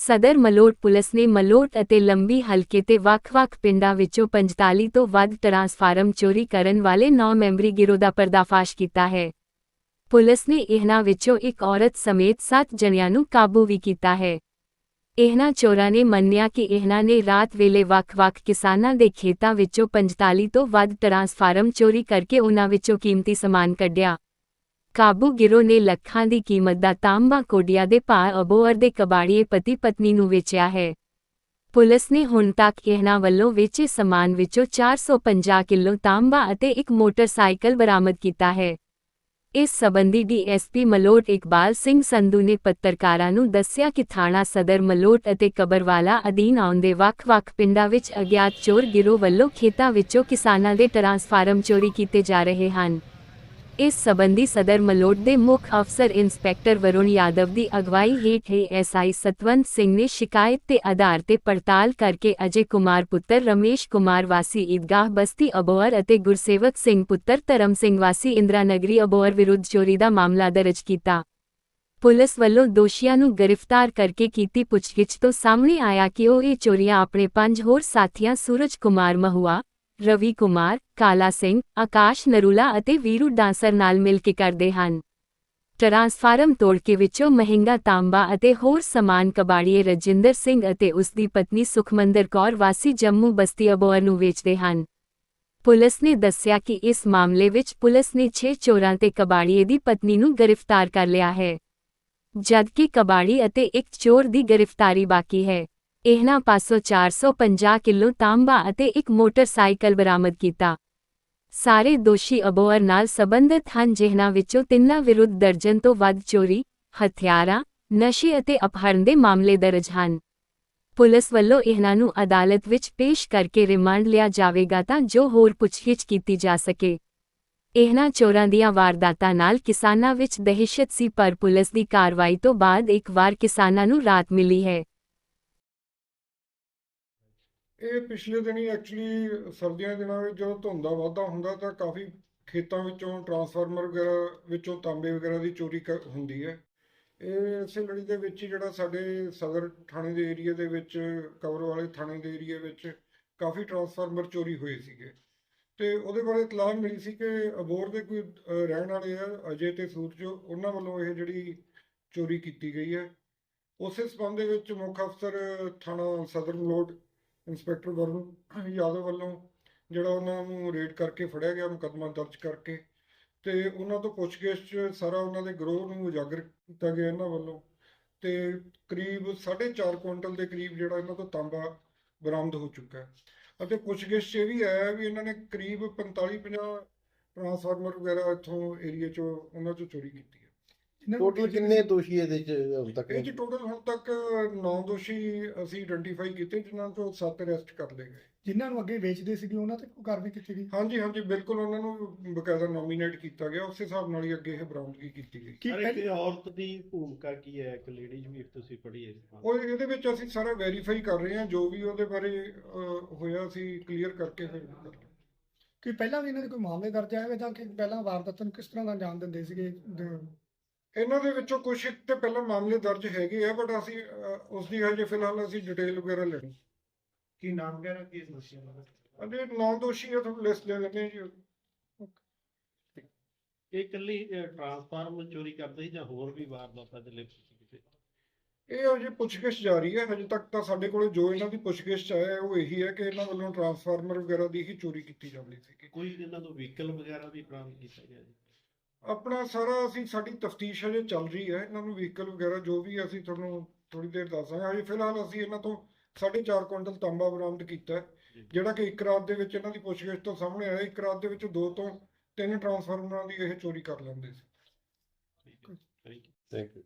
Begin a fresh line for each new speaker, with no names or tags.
ਸਦਰ ਮਲੋਟ ਪੁਲਿਸ ਨੇ ਮਲੋਟ ਅਤੇ ਲੰਬੀ ਹਲਕੇ ਤੇ ਵੱਖ-ਵੱਖ ਪਿੰਡਾਂ ਵਿੱਚੋਂ 45 ਤੋਂ ਵੱਧ ਟਰਾਂਸਫਾਰਮ ਚੋਰੀ ਕਰਨ ਵਾਲੇ 9 ਮੈਂਬਰੀ ਗਿਰੋਹ ਦਾ ਪਰਦਾਫਾਸ਼ ਕੀਤਾ ਹੈ। ਪੁਲਿਸ ਨੇ ਇਹਨਾਂ ਵਿੱਚੋਂ ਇੱਕ ਔਰਤ ਸਮੇਤ 7 ਜਣਿਆਂ ਨੂੰ ਕਾਬੂ ਵੀ ਕੀਤਾ ਹੈ। ਇਹਨਾਂ ਚੋਰਾਂ ਨੇ ਮੰਨਿਆ ਕਿ ਇਹਨਾਂ ਨੇ ਰਾਤ ਵੇਲੇ ਵੱਖ-ਵੱਖ ਕਿਸਾਨਾਂ ਦੇ ਖੇਤਾਂ ਵਿੱਚੋਂ 45 ਤੋਂ ਵੱਧ ਟਰਾਂਸਫਾਰਮ ਚੋਰੀ ਕਰਕੇ ਉਹਨਾਂ ਵਿੱਚੋਂ ਕੀਮਤੀ ਸਮਾਨ ਕੱਢਿਆ। ਕਾਬੂ ਗਿਰੋਹ ਨੇ ਲੱਖਾਂ ਦੀ ਕੀਮਤ ਦਾ ਤਾਂਬਾ ਕੋਡੀਆ ਦੇ ਭਾਅ ਅਬੋਹਰ ਦੇ ਕਬਾੜੀਏ ਪਤੀ ਪਤਨੀ ਨੂੰ ਵੇਚਿਆ ਹੈ। ਪੁਲਿਸ ਨੇ ਹੁਣ ਤੱਕ ਇਹਨਾਂ ਵੱਲੋਂ ਵੇਚੇ ਸਮਾਨ ਵਿੱਚੋਂ 450 ਕਿਲੋ ਤਾਂਬਾ ਅਤੇ ਇੱਕ ਮੋਟਰਸਾਈਕਲ ਬਰਾਮਦ ਕੀਤਾ ਹੈ। ਇਸ ਸਬੰਧੀ ਡੀਐਸਪੀ ਮਲੋਟ ਇਕਬਾਲ ਸਿੰਘ ਸੰਧੂ ਨੇ ਪੱਤਰਕਾਰਾਂ ਨੂੰ ਦੱਸਿਆ ਕਿ ਥਾਣਾ ਸਦਰ ਮਲੋਟ ਅਤੇ ਕਬਰਵਾਲਾ ਅਧੀਨ ਆਉਂਦੇ ਵੱਖ-ਵੱਖ ਪਿੰਡਾਂ ਵਿੱਚ ਅਗਿਆਤ ਚੋਰ ਗਿਰੋਹ ਵੱਲੋਂ ਖੇਤਾਂ ਵਿੱਚੋਂ ਕਿਸਾਨਾਂ ਦੇ ਟਰਾਂਸਫਾਰਮ ਚੋਰੀ ਕੀਤੇ ਜਾ ਰਹੇ ਹਨ। ਇਸ ਸਬੰਧੀ ਸਦਰ ਮਲੋਟ ਦੇ ਮੁੱਖ ਅਫਸਰ ਇੰਸਪੈਕਟਰ ਵਰੁਣ ਯਾਦਵ ਦੀ ਅਗਵਾਈ ਹੇਠ ਐਸਆਈ ਸਤਵੰਤ ਸਿੰਘ ਨੇ ਸ਼ਿਕਾਇਤ ਤੇ ਆਧਾਰ ਤੇ ਪੜਤਾਲ ਕਰਕੇ ਅਜੇ ਕੁਮਾਰ ਪੁੱਤਰ ਰਮੇਸ਼ ਕੁਮਾਰ ਵਾਸੀ ਈਦਗਾਹ ਬਸਤੀ ਅਬੋਹਰ ਅਤੇ ਗੁਰਸੇਵਕ ਸਿੰਘ ਪੁੱਤਰ ਧਰਮ ਸਿੰਘ ਵਾਸੀ ਇੰਦਰਾ ਨਗਰੀ ਅਬੋਹਰ ਵਿਰੁੱਧ ਚੋਰੀ ਦਾ ਮਾਮਲਾ ਦਰਜ ਕੀਤਾ ਪੁਲਿਸ ਵੱਲੋਂ ਦੋਸ਼ੀਆਂ ਨੂੰ ਗ੍ਰਿਫਤਾਰ ਕਰਕੇ ਕੀਤੀ ਪੁੱਛਗਿੱਛ ਤੋਂ ਸਾਹਮਣੇ ਆਇਆ ਕਿ ਉਹ ਇਹ ਚੋਰੀਆਂ ਆਪਣੇ ਪੰਜ ਹੋਰ ਸਾਥੀਆਂ ਸੂਰਜ ਕੁਮਾਰ ਮਹੁਆ ਰਵੀ ਕੁਮਾਰ ਕਾਲਾ ਸਿੰਘ, ਆਕਾਸ਼ ਨਰੂਲਾ ਅਤੇ ਵੀਰੂ ਡਾਂਸਰ ਨਾਲ ਮਿਲ ਕੇ ਕਰਦੇ ਹਨ। ਟਰਾਂਸਫਾਰਮ ਤੋੜ ਕੇ ਵਿੱਚੋਂ ਮਹਿੰਗਾ ਤਾਂਬਾ ਅਤੇ ਹੋਰ ਸਮਾਨ ਕਬਾੜੀਏ ਰਜਿੰਦਰ ਸਿੰਘ ਅਤੇ ਉਸ ਦੀ ਪਤਨੀ ਸੁਖਮੰਦਰ ਕੌਰ ਵਾਸੀ ਜੰਮੂ ਬਸਤੀ ਅਬੋਹਰ ਨੂੰ ਵੇਚਦੇ ਹਨ। ਪੁਲਿਸ ਨੇ ਦੱਸਿਆ ਕਿ ਇਸ ਮਾਮਲੇ ਵਿੱਚ ਪੁਲਿਸ ਨੇ 6 ਚੋਰਾਂ ਤੇ ਕਬਾੜੀਏ ਦੀ ਪਤਨੀ ਨੂੰ ਗ੍ਰਿਫਤਾਰ ਕਰ ਲਿਆ ਹੈ। ਜਦਕਿ ਕਬਾੜੀ ਅਤੇ ਇੱਕ ਚੋਰ ਦੀ ਗ੍ਰਿਫਤਾਰੀ ਬਾਕੀ ਹੈ। ਇਹਨਾਂ ਪਾਸੋਂ 450 ਕਿਲੋ ਤਾਂਬਾ ਅਤੇ ਇੱਕ ਮੋਟਰਸਾਈਕਲ ਬਰਾਮਦ ਕੀਤਾ। ਸਾਰੇ ਦੋਸ਼ੀ ਅਬੋਹਰ ਨਾਲ ਸਬੰਧਤ ਹਨ, ਜਿਨ੍ਹਾਂ ਵਿੱਚੋਂ ਤਿੰਨਾਂ ਵਿਰੁੱਧ ਦਰਜਨ ਤੋਂ ਵੱਧ ਚੋਰੀ, ਹਥਿਆਰਾਂ, ਨਸ਼ੇ ਅਤੇ ਅਪਹਰਨ ਦੇ ਮਾਮਲੇ ਦਰਜ ਹਨ। ਪੁਲਿਸ ਵੱਲੋਂ ਇਹਨਾਂ ਨੂੰ ਅਦਾਲਤ ਵਿੱਚ ਪੇਸ਼ ਕਰਕੇ ਰਿਮਾਂਡ ਲਿਆ ਜਾਵੇਗਾ ਤਾਂ ਜੋ ਹੋਰ ਪੁੱਛਗਿੱਛ ਕੀਤੀ ਜਾ ਸਕੇ। ਇਹਨਾਂ ਚੋਰਾਂ ਦੀਆਂ ਵਾਰਦਾਤਾਂ ਨਾਲ ਕਿਸਾਨਾਂ ਵਿੱਚ ਦਹਿਸ਼ਤ ਸੀ, ਪਰ ਪੁਲਿਸ ਦੀ ਕਾਰਵਾਈ ਤੋਂ ਬਾਅਦ ਇੱਕ ਵਾਰ ਕਿਸਾਨਾਂ ਨੂੰ ਰਾਤ ਮਿਲੀ ਹੈ।
ਇਹ ਪਿਛਲੇ ਦਿਨੀ ਐਕਚੁਅਲੀ ਸਰਦੀਆਂ ਦੇ ਦਿਨਾਂ ਵਿੱਚ ਜਦੋਂ ਧੁੰਦ ਦਾ ਵਾਧਾ ਹੁੰਦਾ ਤਾਂ ਕਾਫੀ ਖੇਤਾਂ ਵਿੱਚੋਂ ਟਰਾਂਸਫਾਰਮਰ ਵਗੈਰਾ ਵਿੱਚੋਂ ਤਾਂਬੇ ਵਗੈਰਾ ਦੀ ਚੋਰੀ ਕ- ਹੁੰਦੀ ਹੈ। ਇਹ ਇਸੇ ਲੜੀ ਦੇ ਵਿੱਚ ਹੀ ਜਿਹੜਾ ਸਾਡੇ ਸਦਰ ਥਾਣੇ ਦੇ ਏਰੀਆ ਦੇ ਵਿੱਚ ਕਵਰ ਵਾਲੇ ਥਾਣੇ ਦੇ ਏਰੀਆ ਵਿੱਚ ਕਾਫੀ ਟਰਾਂਸਫਾਰਮਰ ਚੋਰੀ ਹੋਏ ਸੀਗੇ। ਤੇ ਉਹਦੇ ਬਾਰੇ ਇਤਲਾਹ ਮਿਲੀ ਸੀ ਕਿ ਅਬੋਰ ਦੇ ਕੋਈ ਰਹਿਣ ਵਾਲੇ ਆ, ਅਜੇ ਤੇ ਸੂਰਜ, ਉਹਨਾਂ ਵੱਲੋਂ ਇਹ ਜਿਹੜੀ ਚੋਰੀ ਕੀਤੀ ਗਈ ਹੈ। ਉਸੇ ਸਬੰਧ ਦੇ ਵਿੱਚ ਮੁੱਖ ਅਫਸਰ ਥਾਣਾ ਸਦਰ ਮਲੋਟ ਇੰਸਪੈਕਟਰ ਵਰੁਣ ਯਾਦਵ ਵੱਲੋਂ, ਜਿਹੜਾ ਉਹਨਾਂ ਨੂੰ ਰੇਡ ਕਰਕੇ ਫੜਿਆ ਗਿਆ, ਮੁਕੱਦਮਾ ਦਰਜ ਕਰਕੇ, ਤੇ ਉਹਨਾਂ ਤੋਂ ਪੁੱਛਗਿੱਛ 'ਚ ਸਾਰਾ ਉਹਨਾਂ ਦੇ ਗਰੋਹ ਨੂੰ ਉਜਾਗਰ ਕੀਤਾ ਗਿਆ ਇਹਨਾਂ ਵੱਲੋਂ, ਤੇ ਕਰੀਬ 4.5 ਕੁਇੰਟਲ ਦੇ ਕਰੀਬ ਜਿਹੜਾ ਇਹਨਾਂ ਤੋਂ ਤਾਂਬਾ ਬਰਾਮਦ ਹੋ ਚੁੱਕਾ ਹੈ। ਅਤੇ ਪੁੱਛਗਿੱਛ 'ਚ ਇਹ ਵੀ ਆਇਆ ਵੀ ਇਹਨਾਂ ਨੇ ਕਰੀਬ 45-50 ਟਰਾਂਸਫਾਰਮਰ ਵਗੈਰਾ ਇੱਥੋਂ ਏਰੀਆ 'ਚੋਂ ਉਹਨਾਂ 'ਚੋਂ ਚੋਰੀ ਕੀਤੀ।
ਟੋਟਲ ਕਿੰਨੇ ਦੋਸ਼ੀ ਇਹਦੇ ਚ ਹੁਣ ਤੱਕ?
ਇਹ ਜੀ ਟੋਟਲ ਹੁਣ ਤੱਕ 9 ਦੋਸ਼ੀ ਅਸੀਂ ਆਇਡੈਂਟੀਫਾਈ ਕੀਤੇ ਜਿਨ੍ਹਾਂ ਤੋਂ 7 ਅਰੈਸਟ ਕਰ ਲਏ ਗਏ।
ਜਿਨ੍ਹਾਂ ਨੂੰ ਅੱਗੇ ਵੇਚਦੇ ਸੀਗੇ ਉਹਨਾਂ ਤੇ ਕੋਈ ਕਾਰਵਾਈ ਕੀਤੀ ਗਈ?
ਹਾਂਜੀ ਹਾਂਜੀ ਬਿਲਕੁਲ ਉਹਨਾਂ ਨੂੰ ਬਕਾਇਦਾ ਨੋਮੀਨੇਟ ਕੀਤਾ ਗਿਆ ਉਸੇ ਹਿਸਾਬ ਨਾਲ ਹੀ ਅੱਗੇ ਇਹ ਬਰਾਮਦਗੀ ਕੀਤੀ ਗਈ।
ਕੀ
ਇੱਕ ਔਰਤ ਦੀ ਭੂਮਿਕਾ ਕੀ ਹੈ? ਇੱਕ ਲੇਡੀਜ਼ ਵੀ ਤੁਸੀਂ ਪੜ੍ਹੀ ਹੈ
ਉਹ ਇਹਦੇ ਵਿੱਚ ਅਸੀਂ ਸਾਰਾ ਵੈਰੀਫਾਈ ਕਰ ਰਹੇ ਹਾਂ ਜੋ ਵੀ ਉਹਦੇ ਬਾਰੇ ਅਹ, ਹੋਇਆ ਅਸੀਂ ਕਲੀਅਰ ਕਰਕੇ ਫਿਰ ਕਰਾਂਗੇ।
ਕੀ ਪਹਿਲਾਂ ਵੀ ਇਹਨਾਂ ਦੇ ਕੋਈ ਮਾਮਲੇ ਦਰਜ ਆਏ ਹੋਏ ਜਾਂ ਕਿ ਪਹਿਲਾਂ ਵਾਰਦਾਤਾਂ ਨੂੰ ਕਿਸ ਤਰ੍ਹਾਂ ਦਾ ਅੰਜਾਮ ਦਿੰਦੇ ਸੀਗੇ? ਦ-
ਇਹਨਾਂ ਦੇ ਵਿੱਚੋਂ ਕੁਝ ਇੱਕ ਤੇ ਪਹਿਲਾਂ ਮਾਮਲੇ ਦਰਜ ਹੈਗੇ ਆ ਬਟ ਅਸੀਂ ਉਸ ਦੀ ਹਜੇ ਫਿਲਹਾਲ ਅਸੀਂ ਡਿਟੇਲ ਵਗੈਰਾ ਲੈਣੀ।
ਕੀ ਨਾਮ ਕਹਿਣਾ ਕੀ ਸਮੱਸਿਆ ਹੈ
ਅਜੇ 9 ਦੋਸ਼ੀ ਆ ਤੁਹਾਨੂੰ ਲਿਸਟ ਦੇ ਦਿੰਦੇ ਜੀ
ਇਹ ਇਕੱਲੀ ਟਰਾਂਸਫਾਰਮਰ ਚੋਰੀ ਕਰਦੇ ਸੀ ਜਾਂ ਹੋਰ ਵੀ ਵਾਰਦਾਤਾਂ ਦੇ ਲਿਪਤ ਸੀ ਕਿਤੇ
ਇਹ ਹਜੇ ਪੁੱਛਗਿੱਛ ਜਾਰੀ ਹੈ ਹਜੇ ਤੱਕ ਤਾਂ ਸਾਡੇ ਕੋਲੇ ਜੋ ਇਹਨਾਂ ਦੀ ਪੁੱਛਗਿੱਛ 'ਚ ਆਇਆ ਹੈ ਉਹ ਇਹੀ ਹੈ ਕਿ ਇਹਨਾਂ ਵੱਲੋਂ ਟਰਾਂਸਫਾਰਮਰ ਵਗੈਰਾ ਦੀ ਹੀ ਚੋਰੀ ਕੀਤੀ ਜਾਂਦੀ ਸੀ
ਕੋਈ ਇਹਨਾਂ ਤੋਂ ਵਹੀਕਲ ਵਗੈਰਾ ਵੀ ਬਰਾਮਦ ਕੀਤਾ ਗਿਆ ਜੀ?
ਆਪਣਾ ਸਾਰਾ ਅਸੀਂ ਸਾਡੀ ਤਫਤੀਸ਼ ਹਜੇ ਚੱਲ ਰਹੀ ਹੈ ਇਹਨਾਂ ਨੂੰ ਵਹੀਕਲ ਵਗੈਰਾ ਜੋ ਵੀ ਅਸੀਂ ਤੁਹਾਨੂੰ ਥੋੜੀ ਦੇਰ ਦੱਸਾਂਗੇ। ਹਜੇ ਫਿਲਹਾਲ ਅਸੀਂ ਇਹਨਾਂ ਤੋਂ 4.5 ਕੁਇੰਟਲ ਤਾਂਬਾ ਬਰਾਮਦ ਕੀਤਾ। ਜਿਹੜਾ ਕਿ ਇੱਕ ਰਾਤ ਦੇ ਵਿੱਚ ਇਹਨਾਂ ਦੀ ਪੁੱਛਗਿੱਛ ਤੋਂ ਸਾਹਮਣੇ ਆਇਆ ਇੱਕ ਰਾਤ ਦੇ ਵਿੱਚ ਦੋ ਤੋਂ ਤਿੰਨ ਟਰਾਂਸਫਾਰਮਰਾਂ ਦੀ ਇਹ ਚੋਰੀ ਕਰ ਲੈਂਦੇ ਸੀ।
ਠੀਕ ਹੈ ਥੈਂਕ ਯੂ
ਥੈਂਕ ਯੂ